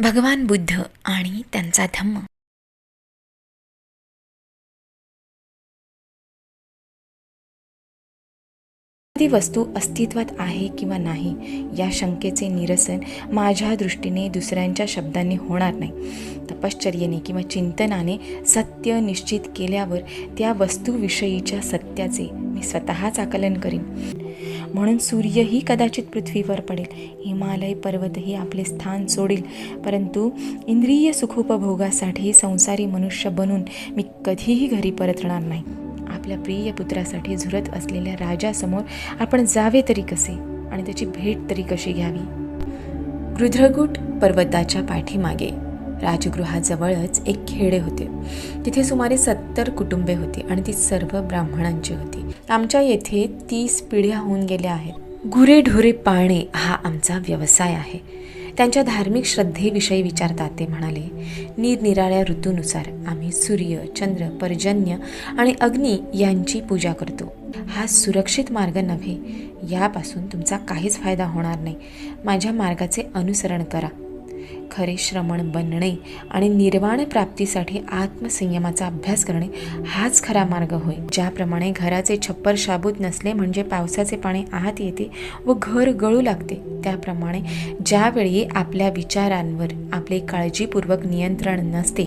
भगवान बुद्ध आणि त्यांचा धम्म. ती वस्तू अस्तित्वात आहे किंवा नाही या शंकेचे निरसन माझ्या दृष्टीने दुसऱ्यांच्या शब्दांनी होणार नाही. तपश्चर्येने किंवा चिंतनाने सत्य निश्चित केल्यावर त्या वस्तूविषयीच्या सत्याचे मी स्वतःच आकलन करीन. म्हणून सूर्यही कदाचित पृथ्वीवर पडेल. हिमालय पर्वतही आपले स्थान सोडेल. परंतु इंद्रिय सुखोपभोगासाठी संसारी मनुष्य बनून मी कधीही घरी परतणार नाही. आपल्या प्रिय पुत्रासाठी झुरत असलेल्या राजासमोर आपण जावे तरी कसे आणि त्याची भेट तरी कशी घ्यावी? रुद्रकूट पर्वताच्या पाठीमागे. राजगृहाजवळच एक खेडे होते. तिथे सुमारे सत्तर कुटुंबे होती आणि ती सर्व ब्राह्मणांची होती. आमच्या येथे तीस पिढ्या होऊन गेल्या आहेत. गुरेढोरे पाळणे हा आमचा व्यवसाय आहे. त्यांच्या धार्मिक श्रद्धेविषयी विचारतात ते म्हणाले निरनिराळ्या ऋतूनुसार आम्ही सूर्य चंद्र पर्जन्य आणि अग्नी यांची पूजा करतो. हा सुरक्षित मार्ग नव्हे यापासून तुमचा काहीच फायदा होणार नाही. माझ्या मार्गाचे अनुसरण करा. खरे श्रमण बनणे आणि निर्वाण प्राप्तीसाठी आत्मसंयमाचा अभ्यास करणे हाच खरा मार्ग होय. ज्याप्रमाणे घराचे छप्पर शाबूत नसले म्हणजे पावसाचे पाणी आत येते व घर गळू लागते. त्याप्रमाणे ज्यावेळी आपल्या विचारांवर आपले काळजीपूर्वक नियंत्रण नसते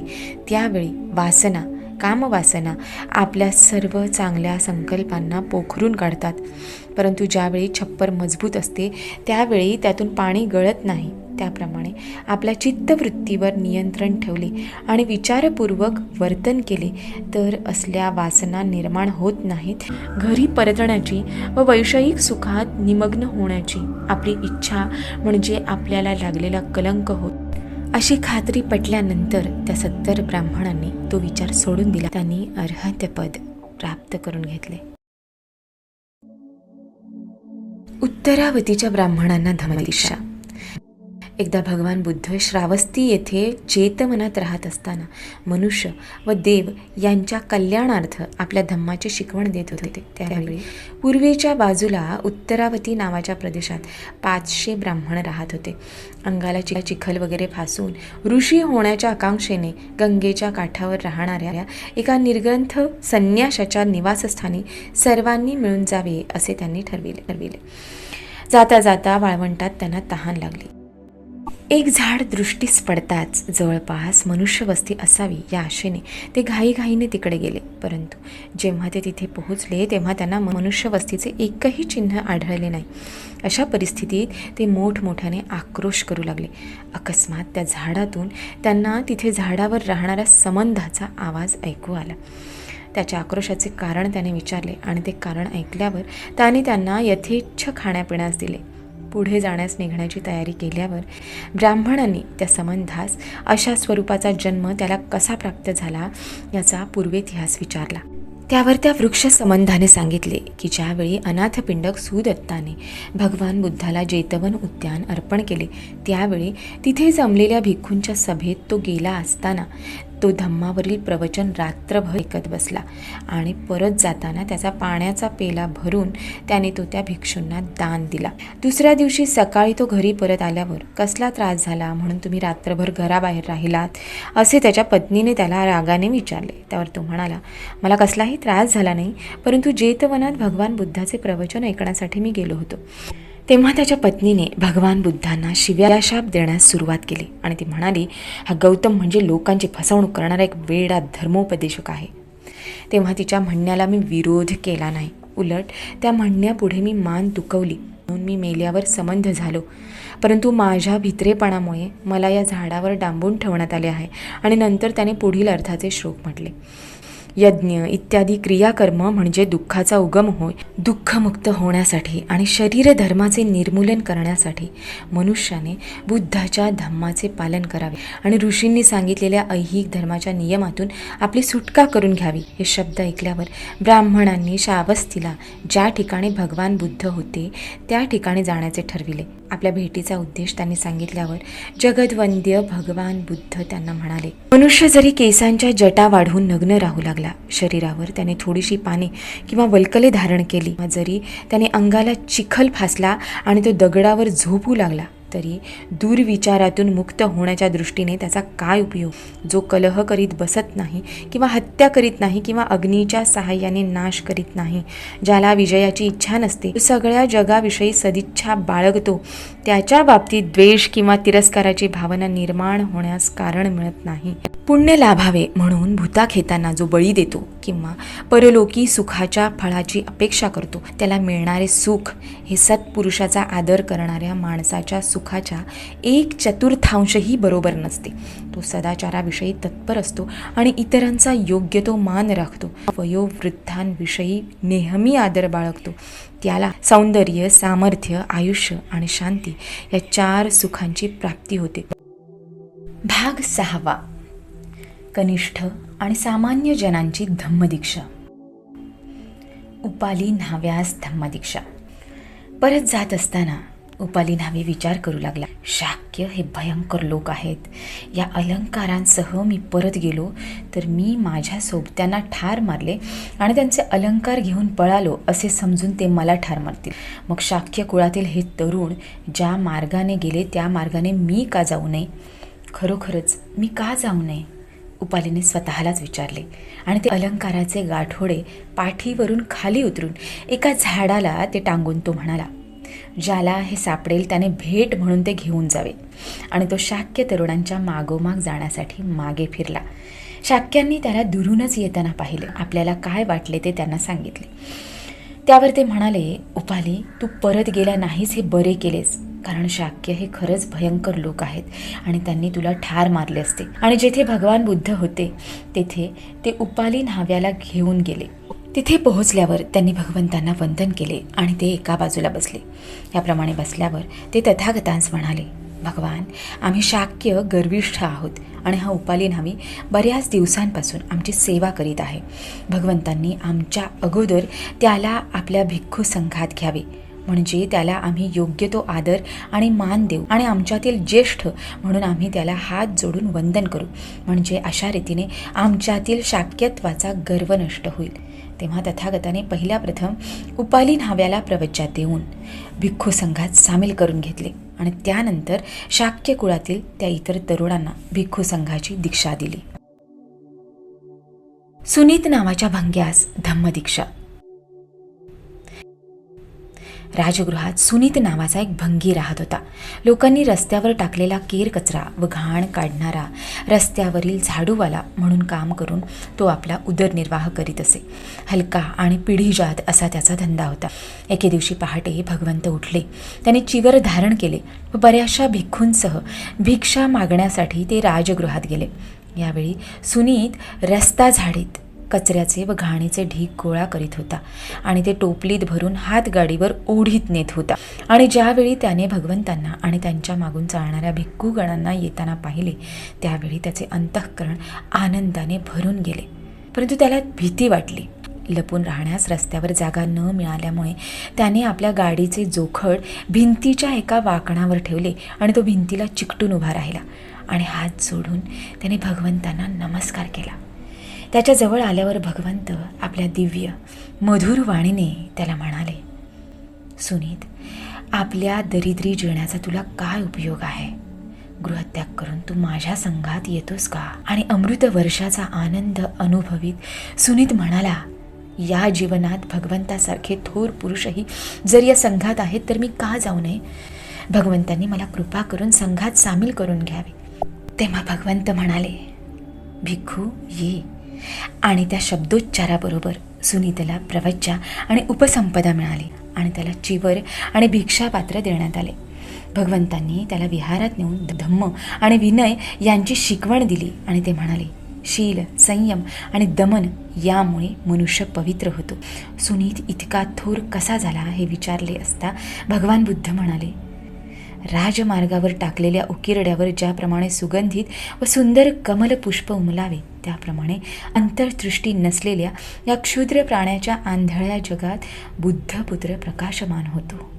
त्यावेळी वासना कामवासना आपल्या सर्व चांगल्या संकल्पांना पोखरून काढतात. परंतु ज्यावेळी छप्पर मजबूत असते त्यावेळी त्यातून पाणी गळत नाही. त्याप्रमाणे आपल्या चित्तवृत्तीवर नियंत्रण ठेवले आणि विचारपूर्वक वर्तन केले तर असल्या वासना निर्माण होत नाहीत. घरी परतण्याची व वैषयिक सुखात निमग्न होण्याची आपली इच्छा म्हणजे आपल्याला लागलेला कलंक होत. अशी खात्री पटल्यानंतर त्या सत्तर ब्राह्मणांनी तो विचार सोडून दिला. त्यांनी अर्हत्यपद प्राप्त करून घेतले. उत्तरावतीच्या ब्राह्मणांना धमदिशा एकदा भगवान बुद्ध श्रावस्ती येथे चेतमनात राहत असताना मनुष्य व देव यांच्या कल्याणार्थ आपल्या धम्माची शिकवण देत होते. त्यावेळी पूर्वेच्या बाजूला उत्तरावती नावाच्या प्रदेशात पाचशे ब्राह्मण राहत होते. अंगाला चिखल वगैरे फासून ऋषी होण्याच्या आकांक्षेने गंगेच्या काठावर राहणाऱ्या एका निर्ग्रंथ संन्याशाच्या निवासस्थानी सर्वांनी मिळून जावे असे त्यांनी ठरविले ठरविले. जाता जाता वाळवंटात त्यांना तहान लागली. एक झाड दृष्टीस पडताच जवळपास मनुष्यवस्ती असावी या आशेने ते घाईघाईने तिकडे गेले. परंतु जेव्हा ते तिथे पोहोचले तेव्हा त्यांना मनुष्यवस्तीचे एकही चिन्ह आढळले नाही. अशा परिस्थितीत ते मोठमोठ्याने आक्रोश करू लागले. अकस्मात त्या झाडातून त्यांना तिथे झाडावर राहणाऱ्या संबंधाचा आवाज ऐकू आला. त्याच्या आक्रोशाचे कारण त्याने विचारले आणि ते कारण ऐकल्यावर त्याने त्यांना यथेच्छ खाण्यापिण्यास दिले. पुढे जाण्यास निघण्याची तयारी केल्यावर ब्राह्मणांनी त्या संबंधास अशा स्वरूपाचा जन्म त्याला कसा प्राप्त झाला याचा पूर्वेतिहास विचारला. त्यावर त्या वृक्ष संबंधाने सांगितले की ज्यावेळी अनाथपिंडक सुदत्ताने भगवान बुद्धाला जेतवन उद्यान अर्पण केले त्यावेळी तिथे जमलेल्या भिक्खूंच्या सभेत तो गेला असताना तो धम्मावरील प्रवचन रात्रभर ऐकत बसला आणि परत जाताना त्याचा पाण्याचा पेला भरून त्याने तो त्या भिक्षूंना दान दिला. दुसऱ्या दिवशी सकाळी तो घरी परत आल्यावर कसला त्रास झाला म्हणून तुम्ही रात्रभर घराबाहेर राहिलात? असे त्याच्या पत्नीने त्याला रागाने विचारले. त्यावर तो म्हणाला मला कसलाही त्रास झाला नाही परंतु जेतवनात भगवान बुद्धाचे प्रवचन ऐकण्यासाठी मी गेलो होतो. तेव्हा त्याच्या पत्नीने भगवान बुद्धांना शिव्याला शाप देण्यास सुरुवात केली आणि ती म्हणाली हा गौतम म्हणजे लोकांची फसवणूक करणारा एक वेडा धर्मोपदेशक आहे. तेव्हा तिच्या म्हणण्याला मी विरोध केला नाही. उलट त्या म्हणण्यापुढे मी मान तुकवली. म्हणून मी मेल्यावर संबंध झालो. परंतु माझ्या भित्रेपणामुळे मला या झाडावर डांबून ठेवण्यात आले आहे आणि नंतर त्याने पुढील अर्थाचे श्लोक म्हटले. यज्ञ इत्यादी क्रियाकर्म म्हणजे दुःखाचा उगम होय दुःखमुक्त होण्यासाठी आणि शरीर धर्माचे निर्मूलन करण्यासाठी मनुष्याने बुद्धाच्या धम्माचे पालन करावे. आणि ऋषींनी सांगितलेल्या ऐहिक धर्माच्या नियमातून आपली सुटका करून घ्यावी. हे शब्द ऐकल्यावर ब्राह्मणांनी श्रावस्तीला ज्या ठिकाणी भगवान बुद्ध होते त्या ठिकाणी जाण्याचे ठरविले. आपल्या भेटीचा उद्देश त्यांनी सांगितल्यावर जगदवंद्य भगवान बुद्ध त्यांना म्हणाले मनुष्य जरी केसांच्या जटा वाढवून नग्न राहू लागला शरीरावर. त्याने थोडीशी पाने किंवा वल्कले धारण केली. जरी त्याने अंगाला चिखल फासला आणि तो दगडावर झोपू लागला तरी दुर्विचारातून मुक्त होण्याच्या दृष्टीने त्याचा काय उपयोग? जो कलह करीत बसत नाही किंवा हत्या करीत नाही किंवा अग्नीच्या सहाय्याने नाश करीत नाही ज्याला विजयाची इच्छा नसते सगळ्या जगाविषयी सदिच्छा बाळगतो. त्याच्या बाबतीत द्वेष किंवा तिरस्काराची भावना निर्माण होण्यास कारण मिळत नाही. पुण्य लाभावे म्हणून भूताखेतांना जो बळी देतो किंवा परलोकी सुखाच्या फळाची अपेक्षा करतो त्याला मिळणारे सुख हे सत्पुरुषाचा आदर करणाऱ्या माणसाच्या सुख सुखाच्या एक चतुर्थांशही बरोबर नसते. तो सदाचाराविषयी तत्पर असतो आणि इतरांचा योग्य तो मान राखतो. वयोवृद्धांविषयी नेहमी आदर बाळगतो. त्याला सौंदर्य सामर्थ्य आयुष्य आणि शांती या चार सुखांची प्राप्ती होते. भाग सहावा. कनिष्ठ आणि सामान्य जनांची धम्मदीक्षा. उपाली न्हाव्यास धम्मदीक्षा. परत जात असताना उपालीनामी विचार करू लागला. शाक्य हे भयंकर लोक आहेत. या अलंकारांसह मी परत गेलो तर मी माझ्या सोबत्यांना ठार मारले आणि त्यांचे अलंकार घेऊन पळालो असे समजून ते मला ठार मारतील. मग शाक्य कुळातील हे तरुण ज्या मार्गाने गेले त्या मार्गाने मी का जाऊ नये? खरोखरच मी का जाऊ नये? उपालीने स्वतःलाच विचारले आणि ते अलंकाराचे गाठोडे पाठीवरून खाली उतरून एका झाडाला ते टांगून तो म्हणाला ज्याला हे सापडेल त्याने भेट म्हणून ते घेऊन जावे. आणि तो शाक्य तरुणांच्या मागोमाग जाण्यासाठी मागे फिरला. शाक्यांनी त्याला दुरूनच येताना पाहिले. आपल्याला काय वाटले ते त्यांना सांगितले. त्यावर ते म्हणाले उपाली तू परत गेला नाहीस हे बरे केलेस. कारण शाक्य हे खरंच भयंकर लोक आहेत आणि त्यांनी तुला ठार मारले असते. आणि जेथे भगवान बुद्ध होते तेथे ते उपाली न्हाव्याला घेऊन गेले. तिथे पोहोचल्यावर त्यांनी भगवंतांना वंदन केले आणि ते एका बाजूला बसले. याप्रमाणे बसल्यावर ते तथागतांस म्हणाले भगवान आम्ही शाक्य गर्विष्ठ आहोत आणि हा उपाली न्हावी बऱ्याच दिवसांपासून आमची सेवा करीत आहे. भगवंतांनी आमच्या अगोदर त्याला आपल्या भिक्खू संघात घ्यावे. म्हणजे त्याला आम्ही योग्य तो आदर आणि मान देऊ आणि आमच्यातील ज्येष्ठ म्हणून आम्ही त्याला हात जोडून वंदन करू. म्हणजे अशा रीतीने आमच्यातील शाक्यत्वाचा गर्व नष्ट होईल. तेव्हा तथागताने पहिल्या प्रथम उपाली न्हाव्याला प्रवज्जात देऊन भिक्खू संघात सामील करून घेतले आणि त्यानंतर शाक्य कुळातील त्या इतर तरुणांना भिक्खू संघाची दीक्षा दिली. सुनीत नावाच्या भंग्यास धम्मदीक्षा. राजगृहात सुनीत नावाचा एक भंगी राहत होता. लोकांनी रस्त्यावर टाकलेला केर कचरा व घाण काढणारा रस्त्यावरील झाडूवाला म्हणून काम करून तो आपला उदरनिर्वाह करीत असे. हलका आणि पिढीजात असा त्याचा धंदा होता. एके दिवशी पहाटे भगवंत उठले. त्याने चिवर धारण केले व बऱ्याचशा भिक्खूंसह भिक्षा मागण्यासाठी ते राजगृहात गेले. यावेळी सुनीत रस्ता झाडीत कचऱ्याचे व घाणीचे ढीग गोळा करीत होता आणि ते टोपलीत भरून हातगाडीवर ओढीत नेत होता. आणि ज्यावेळी त्याने भगवंतांना आणि त्यांच्या मागून चालणाऱ्या भिक्खूगणांना येताना पाहिले त्यावेळी त्याचे अंतःकरण आनंदाने भरून गेले. परंतु त्याला भीती वाटली. लपून राहण्यास रस्त्यावर जागा न मिळाल्यामुळे त्याने आपल्या गाडीचे जोखड भिंतीच्या एका वाकणावर ठेवले आणि तो भिंतीला चिकटून उभा राहिला आणि हात जोडून त्याने भगवंतांना नमस्कार केला. त्याच्याजवळ आल्यावर भगवंत आपल्या दिव्य मधुर वाणीने त्याला म्हणाले सुनीत आपल्या दरिद्री जीवनाचा तुला काय उपयोग आहे? गृहत्याग करून तू माझ्या संघात येतोस का? आणि अमृत वर्षाचा आनंद अनुभवीत सुनीत म्हणाला या जीवनात भगवंतासारखे थोर पुरुषही जर या संघात आहेत तर मी का जाऊ नये? भगवंतांनी मला कृपा करून संघात सामील करून घ्यावे. तेव्हा भगवंत म्हणाले भिक्खू ये. आणि त्या शब्दोच्चाराबरोबर सुनीतला प्रवज्जा आणि उपसंपदा मिळाली आणि त्याला चिवर आणि भिक्षापात्र देण्यात आले. भगवंतांनी त्याला विहारात नेऊन धम्म आणि विनय यांची शिकवण दिली आणि ते म्हणाले शील संयम आणि दमन यामुळे मनुष्य पवित्र होतो. सुनीत इतका थोर कसा झाला हे विचारले असता भगवान बुद्ध म्हणाले राजमार्गावर टाकलेल्या उकिरड्यावर ज्याप्रमाणे सुगंधित व सुंदर कमल पुष्प उमलावे त्याप्रमाणे अंतर्दृष्टी नसलेल्या या क्षुद्र प्राण्याच्या आंधळ्या जगात बुद्धपुत्र प्रकाशमान होतो.